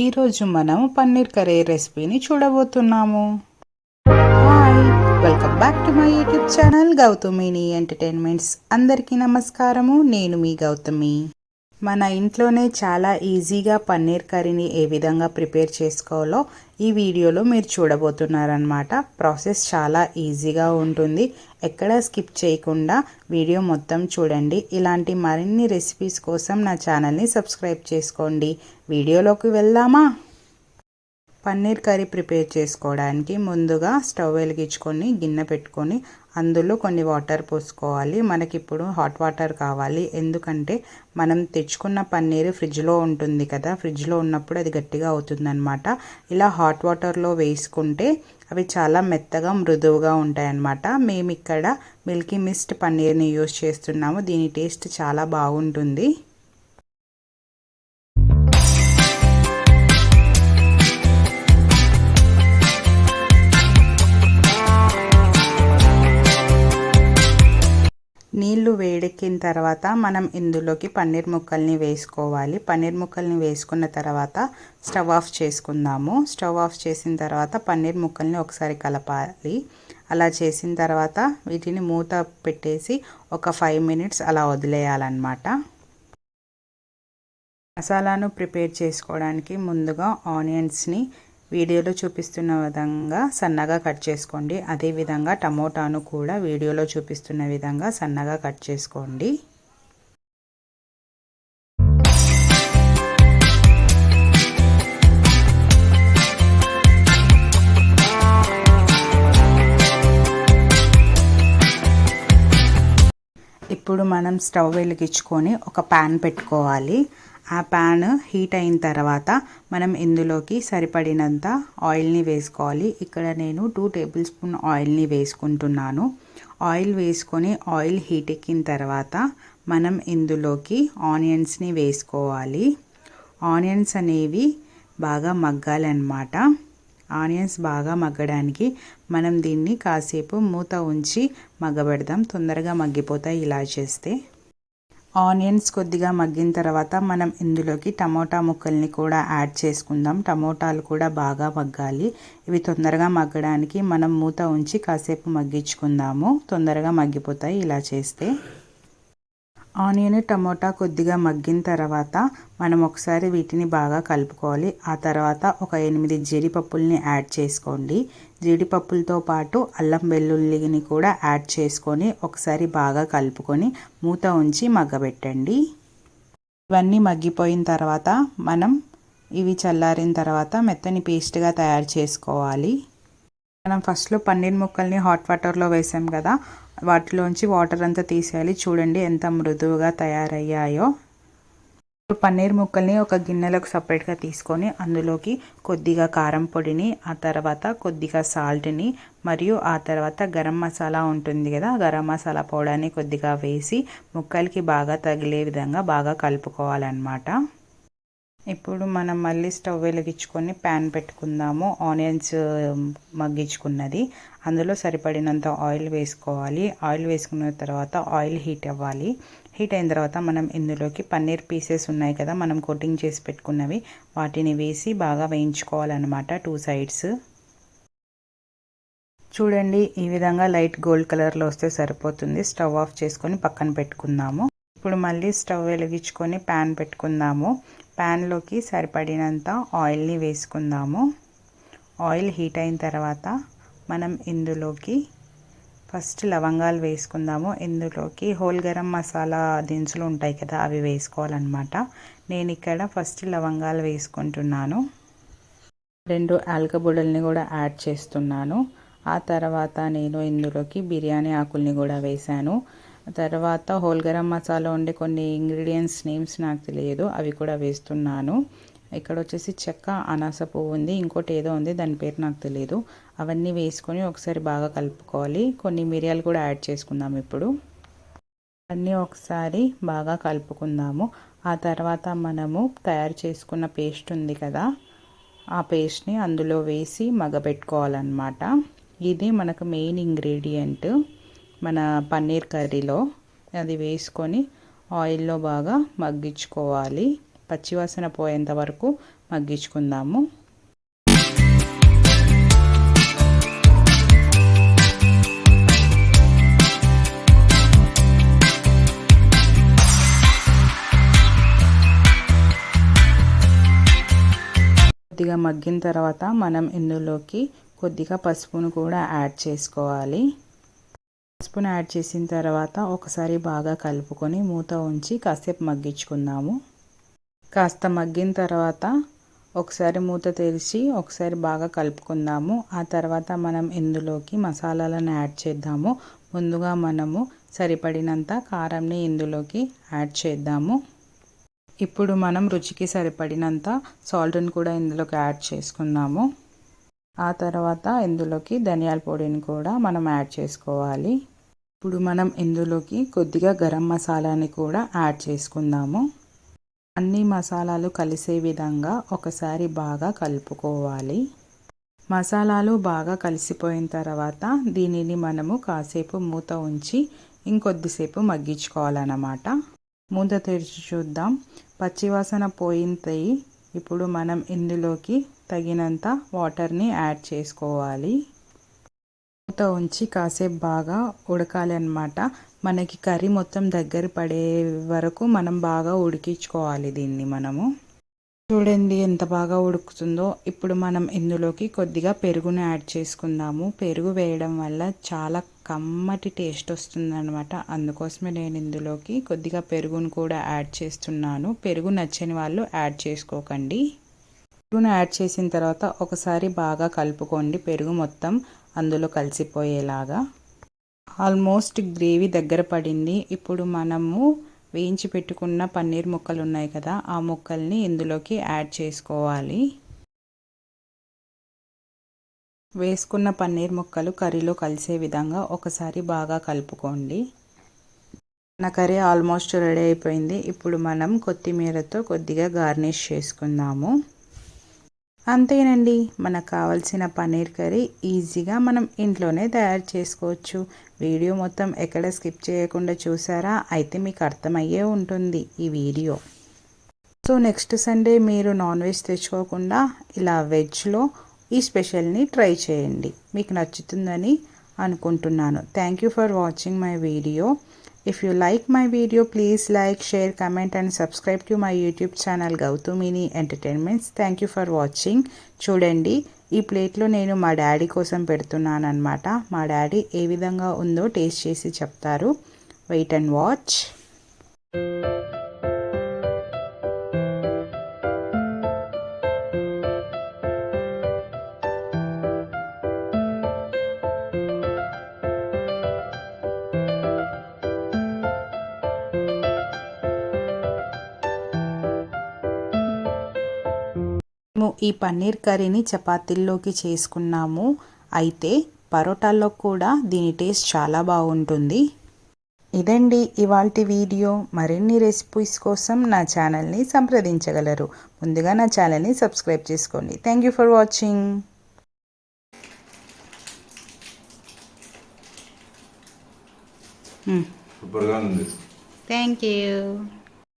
ఈరోజు మనం పన్నీర్ కర్రీ రెసిపీని చూడబోతున్నాము. Hi welcome back to my YouTube channel Gautamini Entertainments అందరికీ నమస్కారము. నేను మీ గౌతమి. మన ఇంట్లోనే చాలా ఈజీగా పన్నీర్ కర్రీని ఏ విధంగా ప్రిపేర్ చేసుకోవాలో ఈ వీడియోలో మీరు చూడబోతున్నారనమాట ప్రాసెస్ చాలా ఈజీగా ఉంటుంది. ఎక్కడ స్కిప్ చేయకుండా వీడియో మొత్తం చూడండి. ఇలాంటి మరిన్ని రెసిపీస్ కోసం నా ఛానల్ని సబ్స్క్రైబ్ చేసుకోండి. వీడియోలోకి వెళ్దామా? పన్నీర్ కర్రీ ప్రిపేర్ చేసుకోవడానికి ముందుగా స్టవ్ వెలిగించుకొని గిన్నె పెట్టుకొని అందులో కొన్ని వాటర్ పోసుకోవాలి. మనకి ఇప్పుడు హాట్ వాటర్ కావాలి. ఎందుకంటే మనం తెచ్చుకున్న పన్నీర్ ఫ్రిడ్జ్లో ఉంటుంది కదా ఫ్రిడ్జ్లో ఉన్నప్పుడు అది గట్టిగా అవుతుందన్నమాట. ఇలా హాట్ వాటర్లో వేసుకుంటే అవి చాలా మెత్తగా మృదువుగా ఉంటాయన్నమాట. మేము ఇక్కడ మిల్కీ మిస్ట్ పన్నీర్ని యూస్ చేస్తున్నాము. దీని టేస్ట్ చాలా బాగుంటుంది. వేడెక్కిన తర్వాత మనం ఇందులోకి పన్నీర్ ముక్కల్ని వేసుకోవాలి. పన్నీర్ ముక్కల్ని వేసుకున్న తర్వాత స్టవ్ ఆఫ్ చేసుకుందాము. స్టవ్ ఆఫ్ చేసిన తర్వాత పన్నీర్ ముక్కల్ని ఒకసారి కలపాలి. అలా చేసిన తర్వాత వీటిని మూత పెట్టేసి ఒక ఫైవ్ మినిట్స్ అలా వదిలేయాలన్నమాట. మసాలాను ప్రిపేర్ చేసుకోవడానికి ముందుగా ఆనియన్స్ని వీడియోలో చూపిస్తున్న విధంగా సన్నగా కట్ చేసుకోండి. అదేవిధంగా టమోటాను కూడా వీడియోలో చూపిస్తున్న విధంగా సన్నగా కట్ చేసుకోండి. ఇప్పుడు మనం స్టవ్ వెలిగించుకొని ఒక ప్యాన్ పెట్టుకోవాలి. ఆ ప్యాన్ హీట్ అయిన తర్వాత మనం ఇందులోకి సరిపడినంత ఆయిల్ని వేసుకోవాలి. ఇక్కడ నేను టూ టేబుల్ స్పూన్ ఆయిల్ని వేసుకుంటున్నాను. ఆయిల్ వేసుకొని ఆయిల్ హీట్ ఎక్కిన తర్వాత మనం ఇందులోకి ఆనియన్స్ని వేసుకోవాలి. ఆనియన్స్ అనేవి బాగా మగ్గాలన్నమాట. ఆనియన్స్ బాగా మగ్గడానికి మనం దీన్ని కాసేపు మూత ఉంచి మగ్గబెడదాం. తొందరగా మగ్గిపోతాయి ఇలా చేస్తే. ఆనియన్స్ కొద్దిగా మగ్గిన తర్వాత మనం ఇందులోకి టమోటా ముక్కల్ని కూడా యాడ్ చేసుకుందాం. టమోటాలు కూడా బాగా మగ్గాలి. ఇవి తొందరగా మగ్గడానికి మనం మూత ఉంచి కాసేపు మగ్గించుకుందాము. తొందరగా మగ్గిపోతాయి ఇలా చేస్తే. ఆనియన్ టమోటా కొద్దిగా మగ్గిన తర్వాత మనం ఒకసారి వీటిని బాగా కలుపుకోవాలి. ఆ తర్వాత ఒక ఎనిమిది జీడిపప్పుల్ని యాడ్ చేసుకోండి. జీడిపప్పులతో పాటు అల్లం వెల్లుల్లిని కూడా యాడ్ చేసుకొని ఒకసారి బాగా కలుపుకొని మూత ఉంచి మగ్గబెట్టండి. ఇవన్నీ మగ్గిపోయిన తర్వాత మనం ఇవి చల్లారిన తర్వాత మెత్తని పేస్ట్గా తయారు చేసుకోవాలి. మనం ఫస్ట్లో పన్నీర్ ముక్కల్ని హాట్ వాటర్లో వేసాం కదా వాటిలోంచి వాటర్ అంతా తీసేయాలి. చూడండి ఎంత మృదువుగా తయారయ్యాయో. ఇప్పుడు పన్నీర్ ముక్కల్ని ఒక గిన్నెలోకి సపరేట్గా తీసుకొని అందులోకి కొద్దిగా కారం పొడిని ఆ తర్వాత కొద్దిగా సాల్ట్ని మరియు ఆ తర్వాత గరం మసాలా ఉంటుంది కదా గరం మసాలా పౌడర్ని కొద్దిగా వేసి ముక్కలకి బాగా తగిలే విధంగా బాగా కలుపుకోవాలన్నమాట. ఇప్పుడు మనం మళ్ళీ స్టవ్ వెలిగించుకొని ప్యాన్ పెట్టుకుందాము. ఆనియన్స్ మగ్గించుకున్నది. అందులో సరిపడినంత ఆయిల్ వేసుకోవాలి. ఆయిల్ వేసుకున్న తర్వాత ఆయిల్ హీట్ అవ్వాలి. హీట్ అయిన తర్వాత మనం ఇందులోకి పన్నీర్ పీసెస్ ఉన్నాయి కదా మనం కోటింగ్ చేసి పెట్టుకున్నవి. వాటిని వేసి బాగా వేయించుకోవాలన్నమాట టూ సైడ్స్. చూడండి ఈ విధంగా లైట్ గోల్డ్ కలర్లో వస్తే సరిపోతుంది. స్టవ్ ఆఫ్ చేసుకొని పక్కన పెట్టుకుందాము. ఇప్పుడు మళ్ళీ స్టవ్ వెలిగించుకొని ప్యాన్ పెట్టుకుందాము. ప్యాన్లోకి సరిపడినంత ఆయిల్ని వేసుకుందాము. ఆయిల్ హీట్ అయిన తర్వాత మనం ఇందులోకి ఫస్ట్ లవంగాలు వేసుకుందాము. ఇందులోకి హోల్ గరం మసాలా దినుసులు ఉంటాయి కదా అవి వేసుకోవాలన్నమాట. నేను ఇక్కడ ఫస్ట్ లవంగాలు వేసుకుంటున్నాను. రెండు ఆల్కబుడల్ని కూడా యాడ్ చేస్తున్నాను. ఆ తర్వాత నేను ఇందులోకి బిర్యానీ ఆకుల్ని కూడా వేశాను. తర్వాత హోల్ గరం మసాలా ఉండే కొన్ని ఇంగ్రీడియంట్స్ నేమ్స్ నాకు తెలియదు. అవి కూడా వేస్తున్నాను. ఇక్కడ వచ్చేసి చెక్క అనాస పువ్వు ఉంది. ఇంకోటి ఏదో ఉంది దాని పేరు నాకు తెలియదు. అవన్నీ వేసుకొని ఒకసారి బాగా కలుపుకోవాలి. కొన్ని మిరియాలు కూడా యాడ్ చేసుకుందాం ఇప్పుడు. అన్నీ ఒకసారి బాగా కలుపుకుందాము. ఆ తర్వాత మనము తయారు చేసుకున్న పేస్ట్ ఉంది కదా ఆ పేస్ట్ని అందులో వేసి మగబెట్టుకోవాలన్నమాట ఇది మనకు మెయిన్ ఇంగ్రీడియంట్. మన పన్నీర్ కర్రీలో అది వేసుకొని ఆయిల్లో బాగా మగ్గించుకోవాలి. పచ్చివాసన పోయేంత వరకు మగ్గించుకుందాము. కొద్దిగా మగ్గిన తర్వాత మనం ఇందులోకి కొద్దిగా పసుపును కూడా యాడ్ చేసుకోవాలి. పసుపును యాడ్ చేసిన తర్వాత ఒకసారి బాగా కలుపుకొని మూత ఉంచి కాసేపు మగ్గించుకుందాము. కాస్త మగ్గిన తర్వాత ఒకసారి మూత తెరిచి ఒకసారి బాగా కలుపుకుందాము. ఆ తర్వాత మనం ఇందులోకి మసాలాలను యాడ్ చేద్దాము. ముందుగా మనము సరిపడినంత కారంని ఇందులోకి యాడ్ చేద్దాము. ఇప్పుడు మనం రుచికి సరిపడినంత సాల్ట్ని కూడా ఇందులోకి యాడ్ చేసుకుందాము. ఆ తర్వాత ఇందులోకి ధనియాల పొడిని కూడా మనం యాడ్ చేసుకోవాలి. ఇప్పుడు మనం ఇందులోకి కొద్దిగా గరం మసాలాని కూడా యాడ్ చేసుకుందాము. అన్ని మసాలాలు కలిసే విధంగా ఒకసారి బాగా కలుపుకోవాలి. మసాలాలు బాగా కలిసిపోయిన తర్వాత దీనిని మనము కాసేపు మూత ఉంచి ఇంకొద్దిసేపు మగ్గించుకోవాలన్నమాట. మూత తెరిచి చూద్దాం. పచ్చివాసన పోయింతయి ఇప్పుడు మనం ఇందులోకి తగినంత వాటర్ని యాడ్ చేసుకోవాలి. మూత ఉంచి కాసేపు బాగా ఉడకాలి అనమాట మనకి కర్రీ మొత్తం దగ్గర పడే వరకు మనం బాగా ఉడికించుకోవాలి దీన్ని మనము. చూడండి ఎంత బాగా ఉడుకుతుందో. ఇప్పుడు మనం ఇందులోకి కొద్దిగా పెరుగును యాడ్ చేసుకుందాము. పెరుగు వేయడం వల్ల చాలా కమ్మటి టేస్ట్ వస్తుందన్నమాట. అందుకోసమే నేను ఇందులోకి కొద్దిగా పెరుగును కూడా యాడ్ చేస్తున్నాను. పెరుగు నచ్చని వాళ్ళు యాడ్ చేసుకోకండి. పెరుగును యాడ్ చేసిన తర్వాత ఒకసారి బాగా కలుపుకోండి. పెరుగు మొత్తం అందులో కలిసిపోయేలాగా. ఆల్మోస్ట్ గ్రేవీ దగ్గర పడింది. ఇప్పుడు మనము వేయించి పెట్టుకున్న పన్నీర్ ముక్కలు ఉన్నాయి కదా ఆ ముక్కల్ని ఇందులోకి యాడ్ చేసుకోవాలి. వేసుకున్న పన్నీర్ ముక్కలు కర్రీలో కలిసే విధంగా ఒకసారి బాగా కలుపుకోండి. మన కర్రీ ఆల్మోస్ట్ రెడీ అయిపోయింది. ఇప్పుడు మనం కొత్తిమీరతో కొద్దిగా గార్నిష్ చేసుకుందాము. అంతేనండి. మనకు కావాల్సిన పన్నీర్ కర్రీ ఈజీగా మనం ఇంట్లోనే తయారు చేసుకోవచ్చు. వీడియో మొత్తం ఎక్కడ స్కిప్ చేయకుండా చూసారా? అయితే మీకు అర్థమయ్యే ఉంటుంది ఈ వీడియో. సో నెక్స్ట్ సండే మీరు నాన్ వెజ్ తెచ్చుకోకుండా ఇలా వెజ్లో ఈ స్పెషల్ని ట్రై చేయండి. మీకు నచ్చుతుందని అనుకుంటున్నాను. Thank you for watching my video. If you like my video, please like, share, comment and subscribe to my YouTube channel Gautumini Entertainments. Thank you for watching చూడండి ఈ ప్లేట్లో నేను మా డాడీ కోసం పెడుతున్నాను అనమాట మా డాడీ ఏ విధంగా ఉందో టేస్ట్ చేసి చెప్తారు వెయిట్ అండ్ వాచ్ ఈ పన్నీర్ కర్రీని చపాతీల్లోకి చేసుకున్నాము. అయితే పరోటాల్లో కూడా దీని టేస్ట్ చాలా బాగుంటుంది. ఇదండి ఇవాళ వీడియో. మరిన్ని రెసిపీస్ కోసం నా ఛానల్ని సంప్రదించగలరు. ముందుగా నా ఛానల్ని సబ్స్క్రైబ్ చేసుకోండి. Thank you for watching. Thank you.